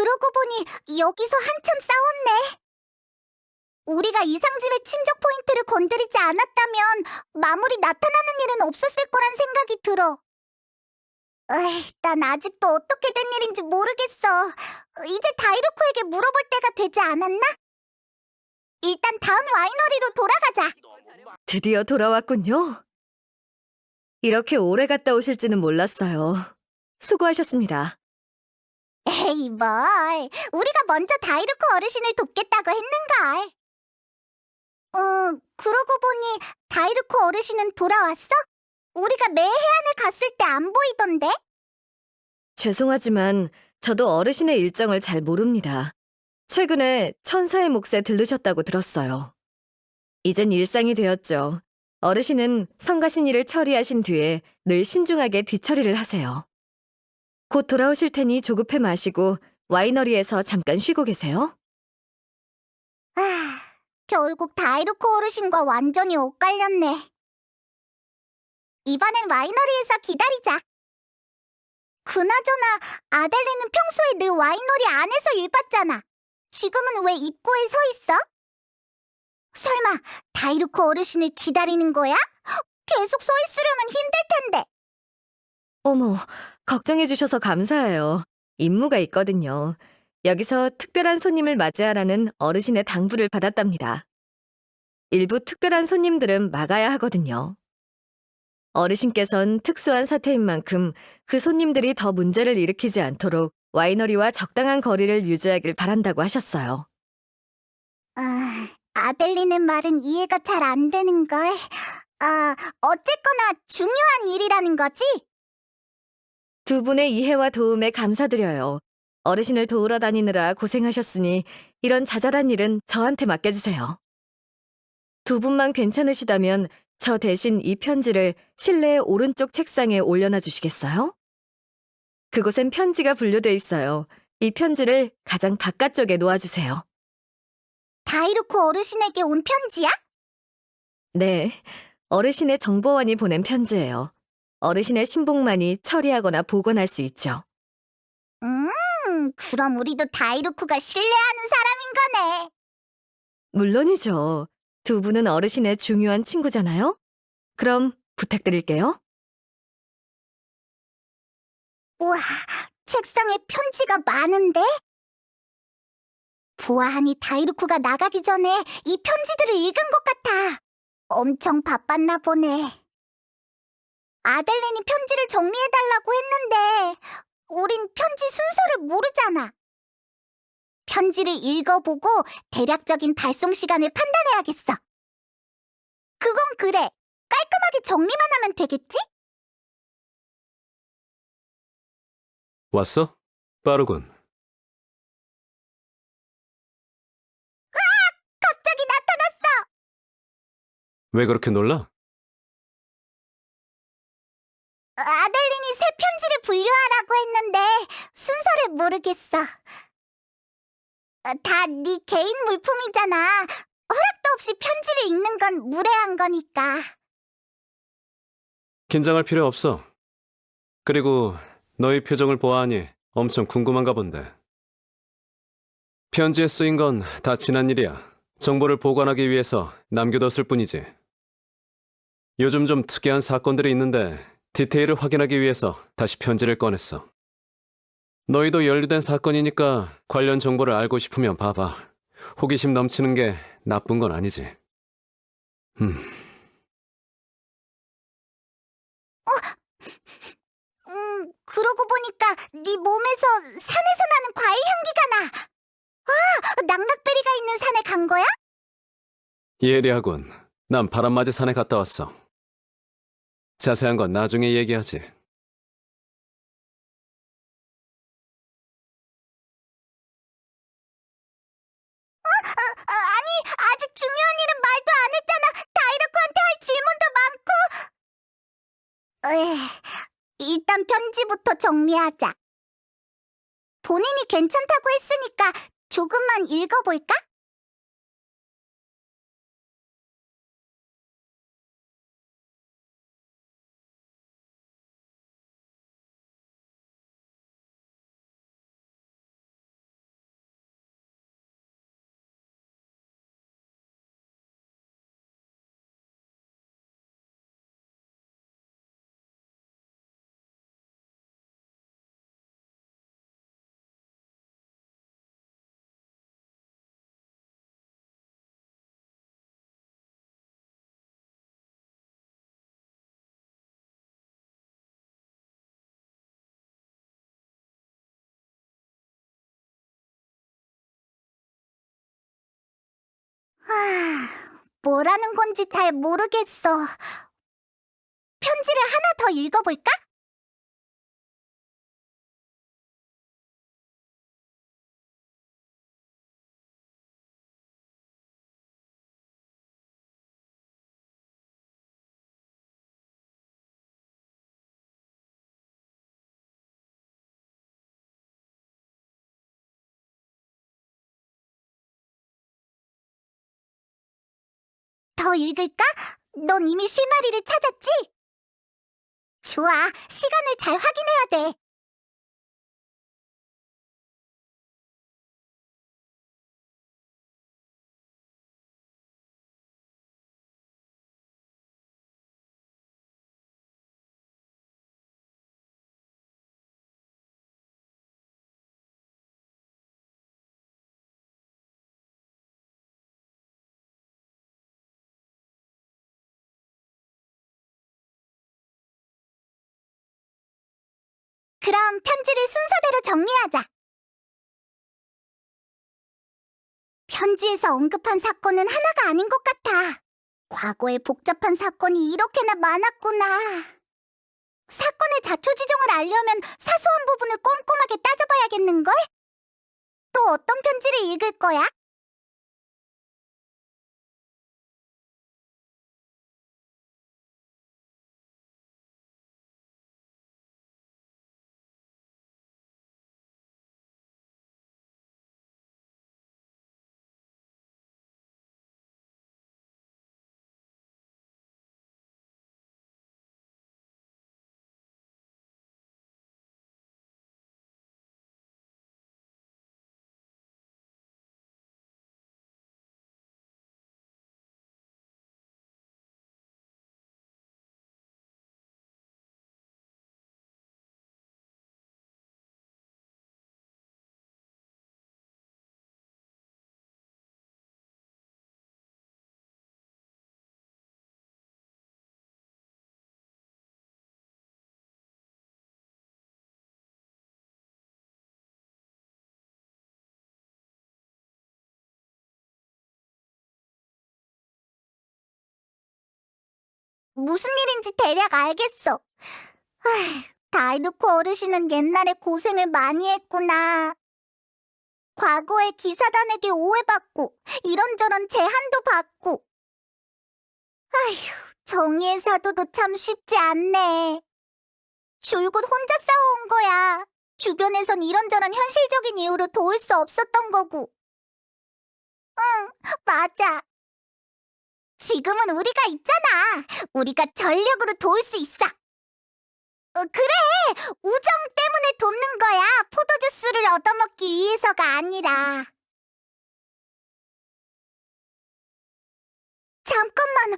그러고 보니 여기서 한참 싸웠네. 우리가 이상집의 침적 포인트를 건드리지 않았다면 마무리 나타나는 일은 없었을 거란 생각이 들어. 에이, 난 아직도 어떻게 된 일인지 모르겠어. 이제 다이루코에게 물어볼 때가 되지 않았나? 일단 다음 와이너리로 돌아가자. 드디어 돌아왔군요. 이렇게 오래 갔다 오실지는 몰랐어요. 수고하셨습니다. 에이, 뭘. 우리가 먼저 다이루코 어르신을 돕겠다고 했는걸. 어, 그러고 보니 다이루코 어르신은 돌아왔어? 우리가 매 해안에 갔을 때 안 보이던데? 죄송하지만 저도 어르신의 일정을 잘 모릅니다. 최근에 천사의 몫에 들르셨다고 들었어요. 이젠 일상이 되었죠. 어르신은 성가신 일을 처리하신 뒤에 늘 신중하게 뒤처리를 하세요. 곧 돌아오실 테니 조급해 마시고 와이너리에서 잠깐 쉬고 계세요. 아, 결국 다이루코 어르신과 완전히 엇갈렸네. 이번엔 와이너리에서 기다리자. 그나저나 아델리는 평소에 늘 와이너리 안에서 일 봤잖아. 지금은 왜 입구에 서 있어? 설마 다이루코 어르신을 기다리는 거야? 계속 서 있으려면 힘들 텐데. 어머, 걱정해 주셔서 감사해요. 임무가 있거든요. 여기서 특별한 손님을 맞이하라는 어르신의 당부를 받았답니다. 일부 특별한 손님들은 막아야 하거든요. 어르신께선 특수한 사태인 만큼 그 손님들이 더 문제를 일으키지 않도록 와이너리와 적당한 거리를 유지하길 바란다고 하셨어요. 아, 아델리는 말은 이해가 잘 안 되는 걸. 아, 어쨌거나 중요한 일이라는 거지? 두 분의 이해와 도움에 감사드려요. 어르신을 도우러 다니느라 고생하셨으니 이런 자잘한 일은 저한테 맡겨주세요. 두 분만 괜찮으시다면 저 대신 이 편지를 실내의 오른쪽 책상에 올려놔 주시겠어요? 그곳엔 편지가 분류돼 있어요. 이 편지를 가장 바깥쪽에 놓아주세요. 다이루코 어르신에게 온 편지야? 네, 어르신의 정보원이 보낸 편지예요. 어르신의 신복만이 처리하거나 복원할 수 있죠. 음, 그럼 우리도 다이루코가 신뢰하는 사람인 거네. 물론이죠. 두 분은 어르신의 중요한 친구잖아요. 그럼 부탁드릴게요. 우와, 책상에 편지가 많은데? 보아하니 다이루코가 나가기 전에 이 편지들을 읽은 것 같아. 엄청 바빴나 보네. 아델린이 편지를 정리해달라고 했는데, 우린 편지 순서를 모르잖아. 편지를 읽어보고 대략적인 발송 시간을 판단해야겠어. 그건 그래. 깔끔하게 정리만 하면 되겠지? 왔어? 빠르군. 갑자기 나타났어! 왜 그렇게 놀라? 아델린이 새 편지를 분류하라고 했는데 순서를 모르겠어. 어, 다 네 개인 물품이잖아. 허락도 없이 편지를 읽는 건 무례한 거니까. 긴장할 필요 없어. 그리고 너희 표정을 보아하니 엄청 궁금한가 본데. 편지에 쓰인 건 다 지난 일이야. 정보를 보관하기 위해서 남겨뒀을 뿐이지. 요즘 좀 특이한 사건들이 있는데 디테일을 확인하기 위해서 다시 편지를 꺼냈어. 너희도 연루된 사건이니까 관련 정보를 알고 싶으면 봐봐. 호기심 넘치는 게 나쁜 건 아니지. 음. 음, 그러고 보니까 네 몸에서 산에서 나는 과일 향기가 나. 아, 낙낙베리가 있는 산에 간 거야? 예리하군. 난 바람맞이 산에 갔다 왔어. 자세한 건 나중에 얘기하지. 일단 편지부터 정리하자. 본인이 괜찮다고 했으니까 조금만 읽어볼까? 아, 뭐라는 건지 잘 모르겠어. 편지를 하나 더 읽어볼까? 더 읽을까? 넌 이미 실마리를 찾았지? 좋아, 시간을 잘 확인해야 돼. 그럼 편지를 순서대로 정리하자. 편지에서 언급한 사건은 하나가 아닌 것 같아. 과거에 복잡한 사건이 이렇게나 많았구나. 사건의 자초지종을 알려면 사소한 부분을 꼼꼼하게 따져봐야겠는걸? 또 어떤 편지를 읽을 거야? 무슨 일인지 대략 알겠어. 다이루코 어르신은 옛날에 고생을 많이 했구나. 과거에 기사단에게 오해받고 이런저런 제한도 받고. 아휴, 정의의 사도도 참 쉽지 않네. 줄곧 혼자 싸워온 거야. 주변에선 이런저런 현실적인 이유로 도울 수 없었던 거고. 응, 맞아. 지금은 우리가 있잖아. 우리가 전력으로 도울 수 있어. 어, 그래, 우정 때문에 돕는 거야. 포도주스를 얻어먹기 위해서가 아니라. 잠깐만.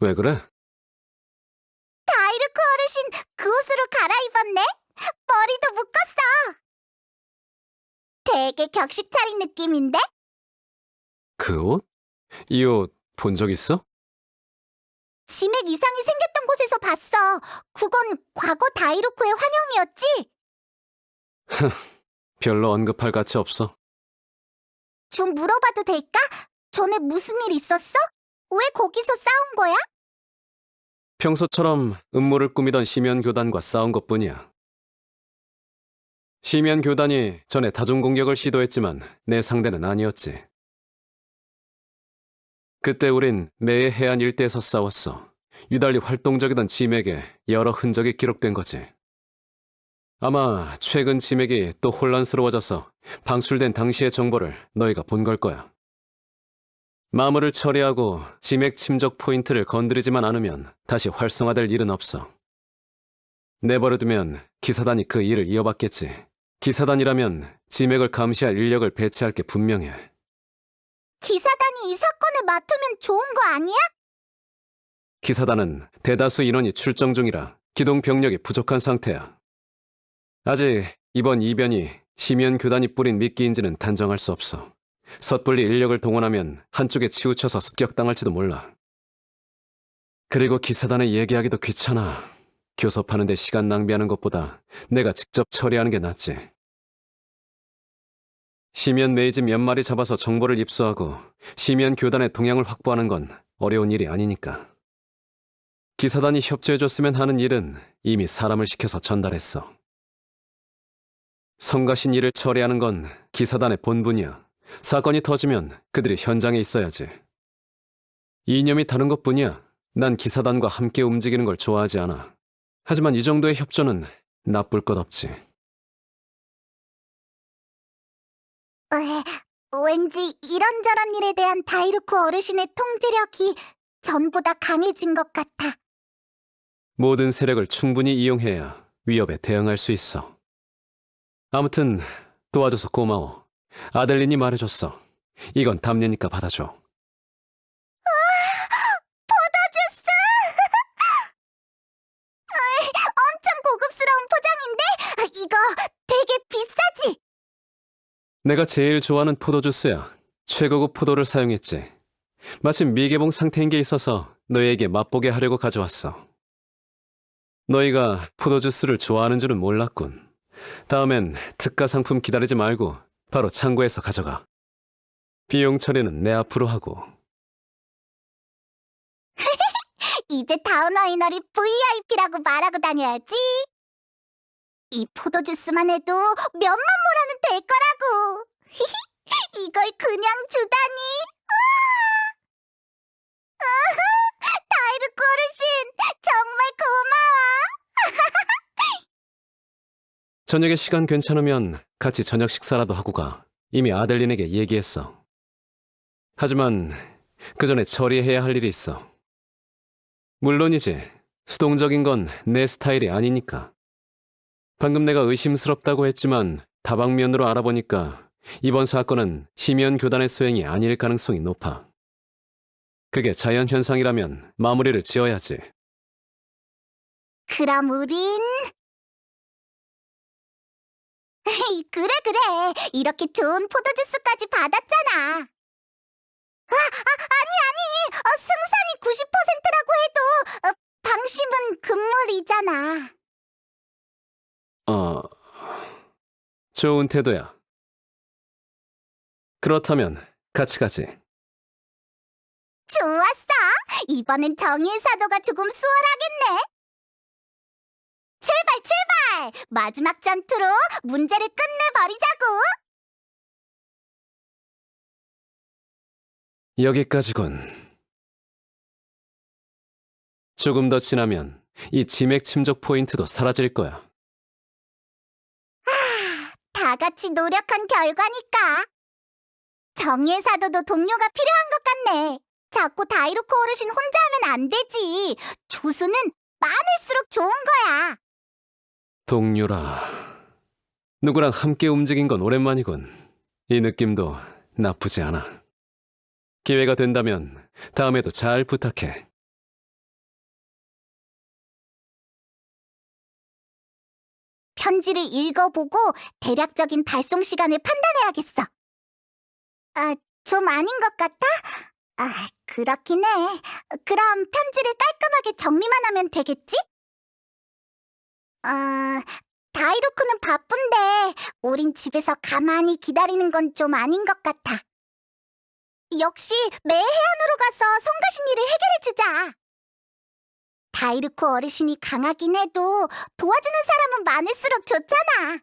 왜 그래? 다이루코 어르신 그 옷으로 갈아입었네? 머리도 묶었어. 되게 격식 차린 느낌인데? 그 옷? 이 옷 본 적 있어? 치맥 이상이 생겼던 곳에서 봤어. 그건 과거 다이루코의 환영이었지? 별로 언급할 가치 없어. 좀 물어봐도 될까? 전에 무슨 일 있었어? 왜 거기서 싸운 거야? 평소처럼 음모를 꾸미던 심연 교단과 싸운 것뿐이야. 심연 교단이 전에 다중 공격을 시도했지만 내 상대는 아니었지. 그때 우린 매해 해안 일대에서 싸웠어. 유달리 활동적이던 지맥에 여러 흔적이 기록된 거지. 아마 최근 지맥이 또 혼란스러워져서 방출된 당시의 정보를 너희가 본 걸 거야. 마물을 처리하고 지맥 침적 포인트를 건드리지만 않으면 다시 활성화될 일은 없어. 내버려두면 기사단이 그 일을 이어받겠지. 기사단이라면 지맥을 감시할 인력을 배치할 게 분명해. 기사단이 이 사건을 맡으면 좋은 거 아니야? 기사단은 대다수 인원이 출정 중이라 기동 병력이 부족한 상태야. 아직 이번 이변이 심연 교단이 뿌린 미끼인지는 단정할 수 없어. 섣불리 인력을 동원하면 한쪽에 치우쳐서 습격당할지도 몰라. 그리고 기사단에 얘기하기도 귀찮아. 교섭하는데 시간 낭비하는 것보다 내가 직접 처리하는 게 낫지. 시면 메이지 몇 마리 잡아서 정보를 입수하고 시면 교단의 동향을 확보하는 건 어려운 일이 아니니까. 기사단이 협조해줬으면 하는 일은 이미 사람을 시켜서 전달했어. 성가신 일을 처리하는 건 기사단의 본분이야. 사건이 터지면 그들이 현장에 있어야지. 이념이 다른 것 뿐이야. 난 기사단과 함께 움직이는 걸 좋아하지 않아. 하지만 이 정도의 협조는 나쁠 것 없지. 에, 왠지 이런저런 일에 대한 다이루코 어르신의 통제력이 전보다 강해진 것 같아. 모든 세력을 충분히 이용해야 위협에 대응할 수 있어. 아무튼 도와줘서 고마워. 아델린이 말해줬어. 이건 담례니까 받아줘. 포도주스! 에이, 엄청 고급스러운 포장인데 이거 되게 비싸지? 내가 제일 좋아하는 포도 주스야. 최고급 포도를 사용했지. 마침 미개봉 상태인 게 있어서 너희에게 맛보게 하려고 가져왔어. 너희가 포도 주스를 좋아하는 줄은 몰랐군. 다음엔 특가 상품 기다리지 말고 바로 창고에서 가져가. 비용 처리는 내 앞으로 하고. 이제 다운와이너리 VIP라고 말하고 다녀야지. 이 포도주스만 해도 몇만 모라는 될 거라고. 이걸 그냥 주다니. 다이루코 어르신 정말 고마워. 저녁에 시간 괜찮으면 같이 저녁 식사라도 하고 가. 이미 아델린에게 얘기했어. 하지만 그 전에 처리해야 할 일이 있어. 물론이지. 수동적인 건 내 스타일이 아니니까. 방금 내가 의심스럽다고 했지만 다방면으로 알아보니까 이번 사건은 심연 교단의 소행이 아닐 가능성이 높아. 그게 자연 현상이라면 마무리를 지어야지. 그럼 우린 그래 그래 이렇게 좋은 포도주스까지 받았잖아. 아, 아 아니 아니 어, 승산이 90%라고 해도 어, 방심은 금물이잖아. 어, 좋은 태도야. 그렇다면 같이 가지. 좋았어. 이번엔 정의의 사도가 조금 수월하겠네. 제발 제발 마지막 전투로 문제를 끝내버리자고. 여기까지군. 조금 더 지나면 이 지맥 침적 포인트도 사라질 거야. 다 같이 노력한 결과니까. 정의의 사도도 동료가 필요한 것 같네. 자꾸 다이루코 어르신 혼자 하면 안 되지. 조수는 많을수록 좋은 거야. 동료라. 누구랑 함께 움직인 건 오랜만이군. 이 느낌도 나쁘지 않아. 기회가 된다면 다음에도 잘 부탁해. 편지를 읽어보고 대략적인 발송 시간을 판단해야겠어. 아, 좀 아닌 것 같아? 아, 그렇긴 해. 그럼 편지를 깔끔하게 정리만 하면 되겠지? 아, 다이루크는 바쁜데 우린 집에서 가만히 기다리는 건 좀 아닌 것 같아. 역시 매 해안으로 가서 성가신 일을 해결해 주자. 다이루코 어르신이 강하긴 해도 도와주는 사람은 많을수록 좋잖아.